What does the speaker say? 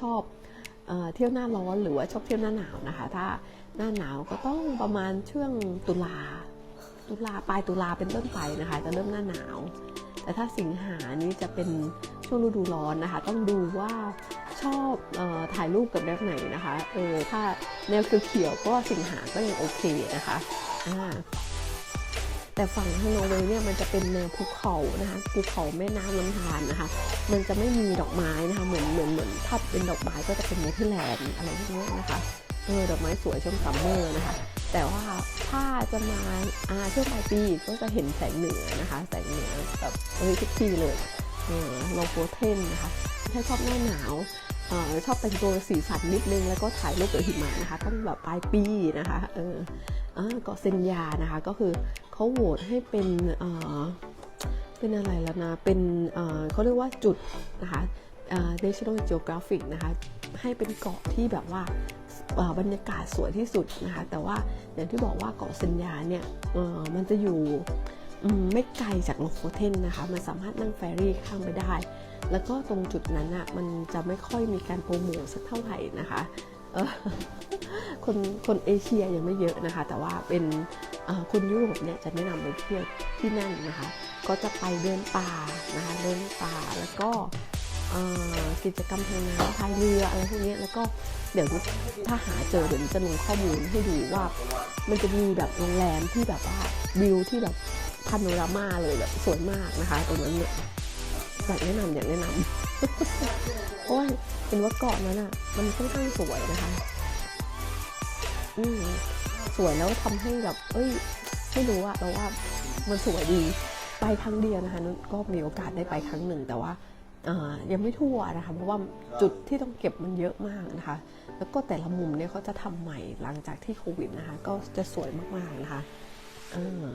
ชอบเออเที่ยวหน้าร้อนหรือว่าชอบเที่ยวหน้าหนาวนะคะ ถ้าหน้าหนาวก็ต้องประมาณช่วงตุลาตุลาปลายตุลาเป็นต้นไปนะคะ จะเริ่มหน้าหนาว แต่ถ้าสิงหานี้จะเป็นช่วงฤดูร้อนนะคะ ต้องดูว่าชอบเออถ่ายรูปกับแนวไหนนะคะเออถ้าแนวเขียวๆก็สิงหาก็ยังโอเคนะคะอ่า แต่ฝั่งทางนอร์เวย์เนี่ยมันจะเป็นแนวภูเขานะคะภูเขาแม่น้ำลำธารนะคะ มันจะไม่มีดอกไม้นะคะเหมือนเหมือนเหมือนถ้าเป็นดอกไม้ก็จะเป็นเนเธอร์แลนด์อะไรพวกนี้นะคะเออดอกไม้สวยช่วงซัมเมอร์นะคะ แต่ว่าถ้าจะมาอาช่วงปลายปีก็จะเห็นแสงเหนือนะคะ แสงเหนือแบบเอ้ยทุกทีเลยเออโลโกเทนนะคะถ้าชอบหน้าหนาวเออชอบแต่งตัวสีสันนิดนึงแล้วก็ถ่ายรูปกับหิมะนะคะ ต้องแบบปลายปีนะคะเออเกาะเซนยานะคะก็คือ เขาโหวตให้เป็นเป็นอะไรแล้วนะ เป็นเขาเรียกว่าจุดนะคะ National Geographic นะคะ ให้เป็นเกาะที่แบบว่าบรรยากาศสวยที่สุดนะคะ แต่ว่าอย่างที่บอกว่าเกาะเซนยาเนี่ยมันจะอยู่ไม่ไกลจากโลโคเทนนะคะ มันสามารถนั่งแฟรี่ข้ามไปได้ แล้วก็ตรงจุดนั้นอะมันจะไม่ค่อยมีการโปรโมทสักเท่าไหร่นะคะ คนคนเอเชียยังไม่เยอะนะคะ แต่ว่าเป็นคนยุโรปเนี่ยจะแนะนำไปเที่ยวที่นั่นนะคะ ก็จะไปเดินป่านะคะเดินป่าแล้วก็กิจกรรมทางน้ำพายเรืออะไรพวกนี้แล้วก็เดี๋ยวถ้าหาเจอเดี๋ยวจะลงข้อมูลให้ดูว่า มันจะมีแบบโรงแรมที่แบบว่าวิวที่แบบพาโนรามาเลยแบบสวยมากนะคะตรงนั้นเนี่ย อยากแนะนำอยากแนะนำ เพราะว่าเห็นว่าเกาะนั้นอะ มันค่อนข้างสวยนะคะ อืมสวยแล้วทำให้แบบ เอ้ย ไม่รู้อะเราว่ามันสวยดี ไปครั้งเดียวนะคะนุชก็มีโอกาสได้ไปครั้งหนึ่ง แต่ว่าอ่ายังไม่ทั่วนะคะ เพราะว่าจุดที่ต้องเก็บมันเยอะมากนะคะ แล้วก็แต่ละมุมเนี่ยเขาจะทำใหม่หลังจากที่โควิดนะคะ ก็จะสวยมากๆนะคะ เออ